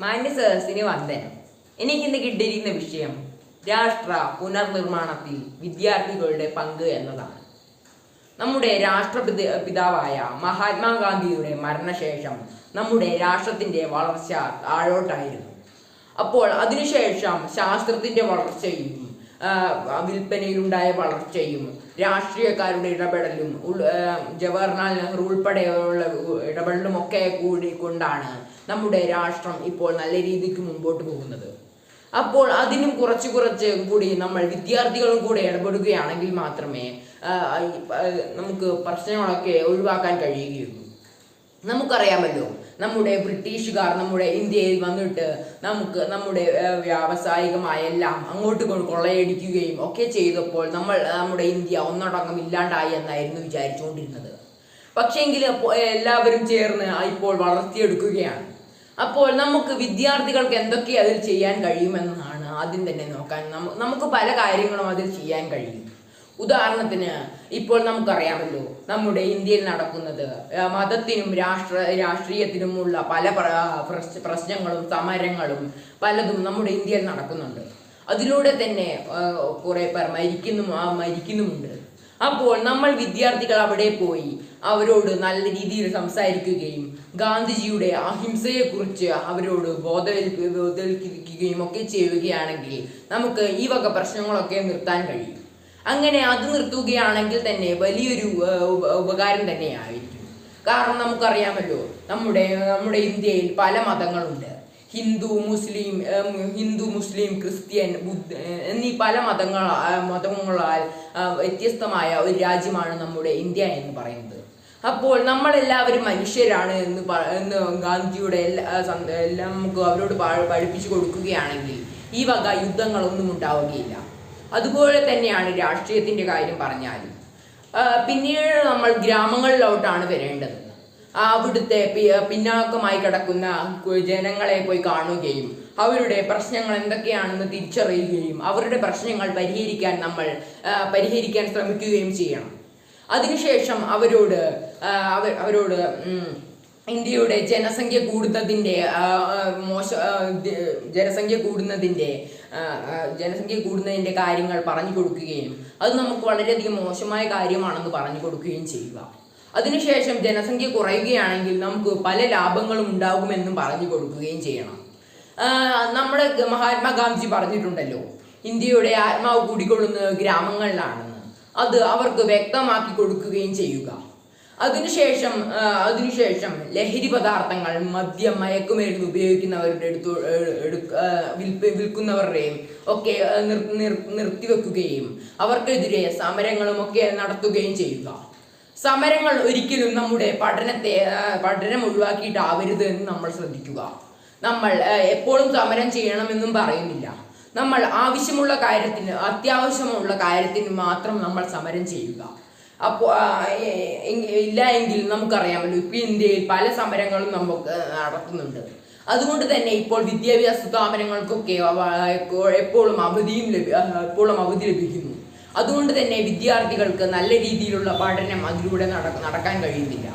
മാന്യ സദസ്സിന് വന്ദനം. എനിക്കിന്ന് കിട്ടിയിരിക്കുന്ന വിഷയം രാഷ്ട്ര പുനർനിർമ്മാണത്തിൽ വിദ്യാർത്ഥികളുടെ പങ്ക് എന്നതാണ്. നമ്മുടെ രാഷ്ട്രപിത പിതാവായ മഹാത്മാഗാന്ധിയുടെ മരണശേഷം നമ്മുടെ രാഷ്ട്രത്തിന്റെ വളർച്ച താഴോട്ടായിരുന്നു. അപ്പോൾ അതിനുശേഷം ശാസ്ത്രത്തിന്റെ വളർച്ചയും വിൽപ്പനയിലുണ്ടായ വളർച്ചയും രാഷ്ട്രീയക്കാരുടെ ഇടപെടലും ജവഹർലാൽ നെഹ്റു ഉൾപ്പെടെയുള്ള ഇടപെടലും ഒക്കെ കൂടി കൊണ്ടാണ് നമ്മുടെ രാഷ്ട്രം ഇപ്പോൾ നല്ല രീതിക്ക് മുമ്പോട്ട് പോകുന്നത്. അപ്പോൾ അതിനും കുറച്ച് കുറച്ച് കൂടി നമ്മൾ വിദ്യാർത്ഥികളും കൂടെ ഇടപെടുകയാണെങ്കിൽ മാത്രമേ നമുക്ക് പ്രശ്നങ്ങളൊക്കെ ഒഴിവാക്കാൻ കഴിയുകയുള്ളൂ. നമുക്കറിയാമല്ലോ നമ്മുടെ ബ്രിട്ടീഷുകാർ നമ്മുടെ ഇന്ത്യയിൽ വന്നിട്ട് നമുക്ക് നമ്മുടെ വ്യാവസായികമായെല്ലാം അങ്ങോട്ട് കൊള്ളയടിക്കുകയും ഒക്കെ ചെയ്തപ്പോൾ നമ്മൾ നമ്മുടെ ഇന്ത്യ ഒന്നടങ്കം ഇല്ലാണ്ടായി എന്നായിരുന്നു വിചാരിച്ചുകൊണ്ടിരുന്നത്. പക്ഷേങ്കിൽ എല്ലാവരും ചേർന്ന് ഇപ്പോൾ വളർത്തിയെടുക്കുകയാണ്. അപ്പോൾ നമുക്ക് വിദ്യാർത്ഥികൾക്ക് എന്തൊക്കെ അതിൽ ചെയ്യാൻ കഴിയുമെന്നാണ് ആദ്യം തന്നെ നോക്കാൻ നമുക്ക് പല കാര്യങ്ങളും അതിൽ ചെയ്യാൻ കഴിയും. ഉദാഹരണത്തിന് ഇപ്പോൾ നമുക്കറിയാമല്ലോ നമ്മുടെ ഇന്ത്യയിൽ നടക്കുന്നത് മതത്തിനും രാഷ്ട്ര രാഷ്ട്രീയത്തിനുമുള്ള പല പ്രശ്നങ്ങളും സമരങ്ങളും പലതും നമ്മുടെ ഇന്ത്യയിൽ നടക്കുന്നുണ്ട്. അതിലൂടെ തന്നെ കുറെ പേർ മരിക്കുന്നു മരിക്കുന്നുമുണ്ട്. അപ്പോൾ നമ്മൾ വിദ്യാർത്ഥികൾ അവിടെ പോയി അവരോട് നല്ല രീതിയിൽ സംസാരിക്കുകയും ഗാന്ധിജിയുടെ അഹിംസയെക്കുറിച്ച് അവരോട് ബോധവൽ ബോധവൽക്കരിക്കുകയും ഒക്കെ ചെയ്യുകയാണെങ്കിൽ നമുക്ക് ഈ വക പ്രശ്നങ്ങളൊക്കെ നിർത്താൻ കഴിയും. അങ്ങനെ അത് നിർത്തുകയാണെങ്കിൽ തന്നെ വലിയൊരു ഉപകാരം തന്നെയായിരിക്കും. കാരണം നമുക്കറിയാമല്ലോ നമ്മുടെ നമ്മുടെ ഇന്ത്യയിൽ പല മതങ്ങളുണ്ട്. ഹിന്ദു മുസ്ലിം ഹിന്ദു മുസ്ലിം ക്രിസ്ത്യൻ ബുദ്ധ എന്നീ പല മതങ്ങൾ മതങ്ങളാൽ വ്യത്യസ്തമായ ഒരു രാജ്യമാണ് നമ്മുടെ ഇന്ത്യ എന്ന് പറയുന്നത്. അപ്പോൾ നമ്മളെല്ലാവരും മനുഷ്യരാണ് എന്ന് എന്ന് ഗാന്ധിയുടെ എല്ലാ നമുക്ക് അവരോട് പഠിപ്പിച്ചു കൊടുക്കുകയാണെങ്കിൽ ഈ വക യുദ്ധങ്ങളൊന്നും ഉണ്ടാവുകയില്ല. അതുപോലെ തന്നെയാണ് രാഷ്ട്രീയത്തിന്റെ കാര്യം പറഞ്ഞാലും. പിന്നീട് നമ്മൾ ഗ്രാമങ്ങളിലോട്ടാണ് വരേണ്ടത്. അവിടുത്തെ പിന്നാക്കമായി കിടക്കുന്ന ജനങ്ങളെ പോയി കാണുകയും അവരുടെ പ്രശ്നങ്ങൾ എന്തൊക്കെയാണെന്ന് തിരിച്ചറിയുകയും അവരുടെ പ്രശ്നങ്ങൾ പരിഹരിക്കാൻ നമ്മൾ പരിഹരിക്കാൻ ശ്രമിക്കുകയും ചെയ്യണം. അതിനുശേഷം അവരോട് അവരോട് ഇന്ത്യയുടെ ജനസംഖ്യ കൂടുന്നതിന്റെ മോശ ജനസംഖ്യ കൂടുന്നതിന്റെ ജനസംഖ്യ കൂടുന്നതിന്റെ കാര്യങ്ങൾ പറഞ്ഞു കൊടുക്കുകയും അത് നമുക്ക് വളരെയധികം മോശമായ കാര്യമാണെന്ന് പറഞ്ഞു കൊടുക്കുകയും ചെയ്യുക. അതിനുശേഷം ജനസംഖ്യ കുറയുകയാണെങ്കിൽ നമുക്ക് പല ലാഭങ്ങളും ഉണ്ടാകുമെന്നും പറഞ്ഞു കൊടുക്കുകയും ചെയ്യണം. നമ്മുടെ മഹാത്മാഗാന്ധി പറഞ്ഞിട്ടുണ്ടല്ലോ ഇന്ത്യയുടെ ആത്മാവ് കൂടിക്കൊള്ളുന്നത് ഗ്രാമങ്ങളിലാണെന്ന്. അത് അവർക്ക് വ്യക്തമാക്കി കൊടുക്കുകയും ചെയ്യുക. അതിനുശേഷം അതിനുശേഷം ലഹരി പദാർത്ഥങ്ങൾ മദ്യം മയക്കുമരുന്ന് ഉപയോഗിക്കുന്നവരുടെ വിൽപ്പ- വിൽക്കുന്നവരുടെയും ഒക്കെ നിർത്തിവെക്കുകയും അവർക്കെതിരെ സമരങ്ങളും ഒക്കെ നടത്തുകയും ചെയ്യുക. സമരങ്ങൾ ഒരിക്കലും നമ്മുടെ പഠനത്തെ പഠനം ഒഴിവാക്കിയിട്ടാവരുത് എന്ന് നമ്മൾ ശ്രദ്ധിക്കുക. നമ്മൾ എപ്പോഴും സമരം ചെയ്യണമെന്നും പറയുന്നില്ല. നമ്മൾ ആവശ്യമുള്ള കാര്യത്തിന് അത്യാവശ്യമുള്ള കാര്യത്തിന് മാത്രം നമ്മൾ സമരം ചെയ്യുക. അപ്പോൾ ഇല്ല എങ്കിൽ നമുക്കറിയാമല്ലോ ഇപ്പോൾ ഇന്ത്യയിൽ പല സമരങ്ങളും നമുക്ക് നടത്തുന്നുണ്ട്. അതുകൊണ്ട് തന്നെ ഇപ്പോൾ വിദ്യാഭ്യാസ സ്ഥാപനങ്ങൾക്കൊക്കെ എപ്പോഴും അവധിയും ലഭി എപ്പോഴും അവധി ലഭിക്കുന്നു. അതുകൊണ്ട് തന്നെ വിദ്യാർത്ഥികൾക്ക് നല്ല രീതിയിലുള്ള പഠനം അതിലൂടെ നടക്കാൻ കഴിയുന്നില്ല.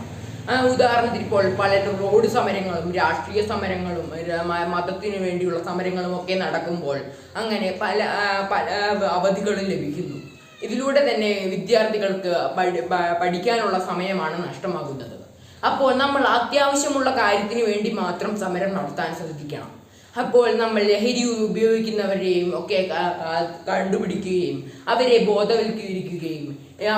ഉദാഹരണത്തിന് ഇപ്പോൾ പല റോഡ് സമരങ്ങളും രാഷ്ട്രീയ സമരങ്ങളും മതത്തിനു വേണ്ടിയുള്ള സമരങ്ങളും ഒക്കെ നടക്കുമ്പോൾ അങ്ങനെ പല പല അവധികളും ലഭിക്കുന്നു. ഇതിലൂടെ തന്നെ വിദ്യാർത്ഥികൾക്ക് പഠിക്കാനുള്ള സമയമാണ് നഷ്ടമാകുന്നത്. അപ്പോൾ നമ്മൾ അത്യാവശ്യമുള്ള കാര്യത്തിന് വേണ്ടി മാത്രം സമരം നടത്താൻ ശ്രദ്ധിക്കണം. അപ്പോൾ നമ്മൾ ലഹരി ഉപയോഗിക്കുന്നവരെയും ഒക്കെ കണ്ടുപിടിക്കുകയും അവരെ ബോധവൽക്കരിക്കുകയും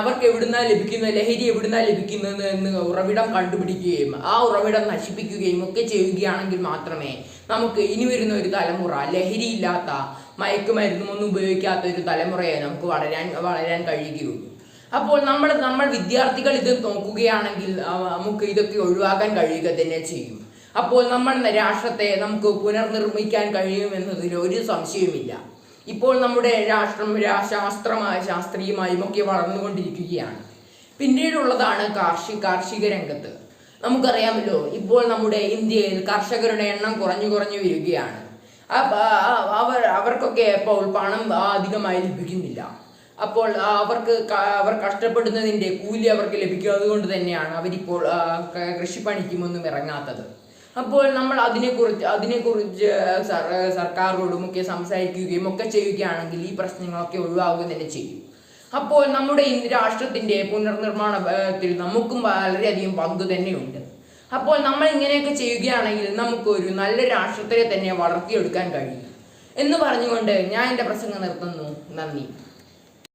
അവർക്ക് എവിടുന്നാ ലഭിക്കുന്ന ലഹരി എവിടുന്നാ ലഭിക്കുന്നത് എന്ന് ഉറവിടം കണ്ടുപിടിക്കുകയും ആ ഉറവിടം നശിപ്പിക്കുകയും ഒക്കെ ചെയ്യുകയാണെങ്കിൽ മാത്രമേ നമുക്ക് ഇനി വരുന്ന ഒരു തലമുറ ലഹരിയില്ലാത്ത മയക്കുമരുന്നും ഒന്നും ഉപയോഗിക്കാത്ത ഒരു തലമുറയെ നമുക്ക് വളരാൻ വളരാൻ കഴിയുകയുള്ളൂ. അപ്പോൾ നമ്മൾ നമ്മൾ വിദ്യാർത്ഥികൾ ഇത് നോക്കുകയാണെങ്കിൽ നമുക്ക് ഇതൊക്കെ ഒഴിവാക്കാൻ കഴിയുക തന്നെ ചെയ്യും. അപ്പോൾ നമ്മൾ രാഷ്ട്രത്തെ നമുക്ക് പുനർനിർമ്മിക്കാൻ കഴിയുമെന്നതിൽ ഒരു സംശയവുമില്ല. ഇപ്പോൾ നമ്മുടെ രാഷ്ട്രം ശാസ്ത്രമായ ശാസ്ത്രീയമായും ഒക്കെ വളർന്നുകൊണ്ടിരിക്കുകയാണ്. പിന്നീടുള്ളതാണ് കാർഷിക കാർഷിക രംഗത്ത്. നമുക്കറിയാമല്ലോ ഇപ്പോൾ നമ്മുടെ ഇന്ത്യയിൽ കർഷകരുടെ എണ്ണം കുറഞ്ഞു കുറഞ്ഞു വരികയാണ്. അവർ അവർക്കൊക്കെ ഇപ്പോൾ പണം അധികമായി ലഭിക്കുന്നില്ല. അപ്പോൾ അവർക്ക് അവർ കഷ്ടപ്പെടുന്നതിന്റെ കൂലി അവർക്ക് ലഭിക്കാത്തത് കൊണ്ട് തന്നെയാണ് അവരിപ്പോൾ കൃഷിപ്പണിക്കുമൊന്നും ഇറങ്ങാത്തത്. അപ്പോൾ നമ്മൾ അതിനെക്കുറിച്ച് അതിനെക്കുറിച്ച് സർ- സർക്കാരോടും ഒക്കെ സംസാരിക്കുകയും ഒക്കെ ചെയ്യുകയാണെങ്കിൽ ഈ പ്രശ്നങ്ങളൊക്കെ ഒഴിവാകുക തന്നെ ചെയ്യും. അപ്പോൾ നമ്മുടെ ഈ രാഷ്ട്രത്തിന്റെ പുനർനിർമ്മാണത്തിൽ നമുക്കും വളരെയധികം പങ്ക് തന്നെയുണ്ട്. അപ്പോൾ നമ്മൾ ഇങ്ങനെയൊക്കെ ചെയ്യുകയാണെങ്കിൽ നമുക്ക് ഒരു നല്ല രാഷ്ട്രത്തെ തന്നെ വളർത്തിയെടുക്കാൻ കഴിയും. എന്ന് പറഞ്ഞുകൊണ്ട് ഞാൻ എന്റെ പ്രസംഗം നിർത്തുന്നു. നന്ദി.